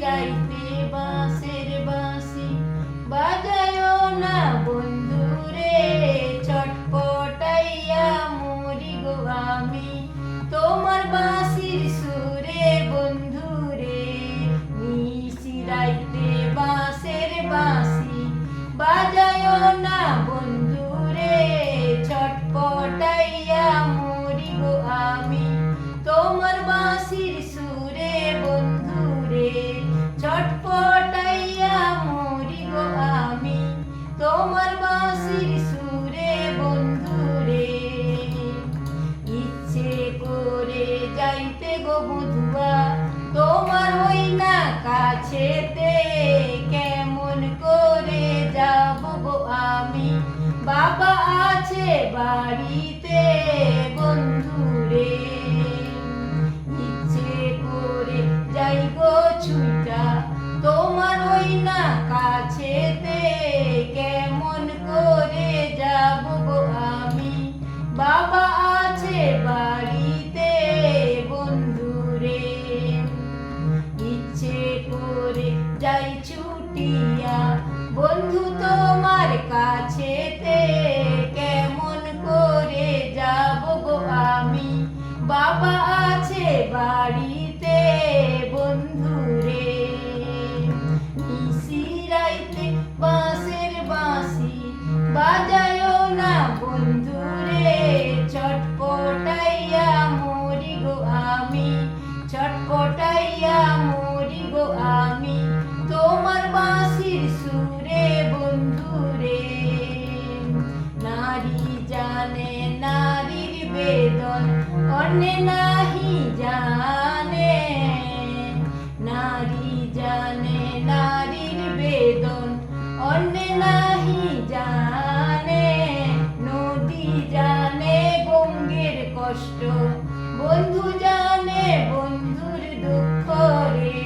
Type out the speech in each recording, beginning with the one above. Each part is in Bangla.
নিশিরাইতে বাড়িতে বন্ধুরে, ইচ্ছে করে যাই ছুটা তোমার ওই না কাছেতে কেমন করে যাব গো আমি? বাবা আছে বাড়িতে বন্ধুরে, ইচ্ছে করে যাই ছুটিয়া বাজায় না বন্ধুরে ছটপটাইয়া মরি গো আমি ছটপটাইয়া মরি গো আমি, তোমার বাঁশির সুরে বন্ধুরে। নারী জানে নারীর বেদন, অন্যে নাহি জানে। বন্ধু জানে বন্ধুর দুঃখ রে।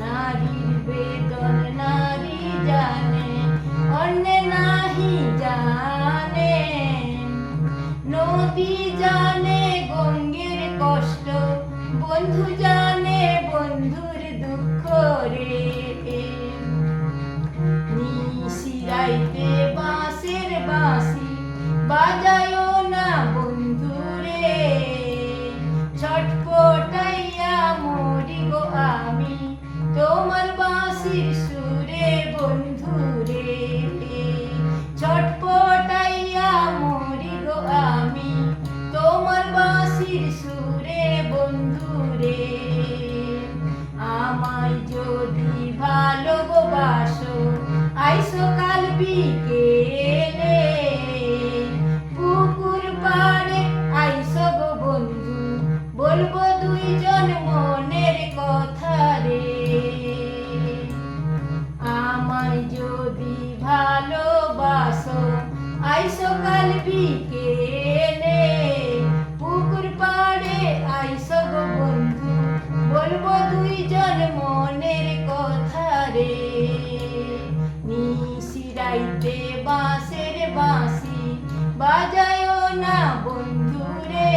নারীর বেদন নারী জানে, অন্যে নাহি জানে। নদী জানে গঙ্গের কষ্ট, বন্ধু জানে বন্ধুর দুঃখ রে। নিশিরাইতে বাঁশের বাঁশি বাজায় বিকেলে পুকুর পাড়ে বন্ধু। দুইজন মনের রে। যদি বিকেলে পাড়ে আইসো বন্ধু। বলব দুইজন মনের কথা রে। নিশিরাইতে বাঁশের বাঁশি বাজায় না বন্ধুরে।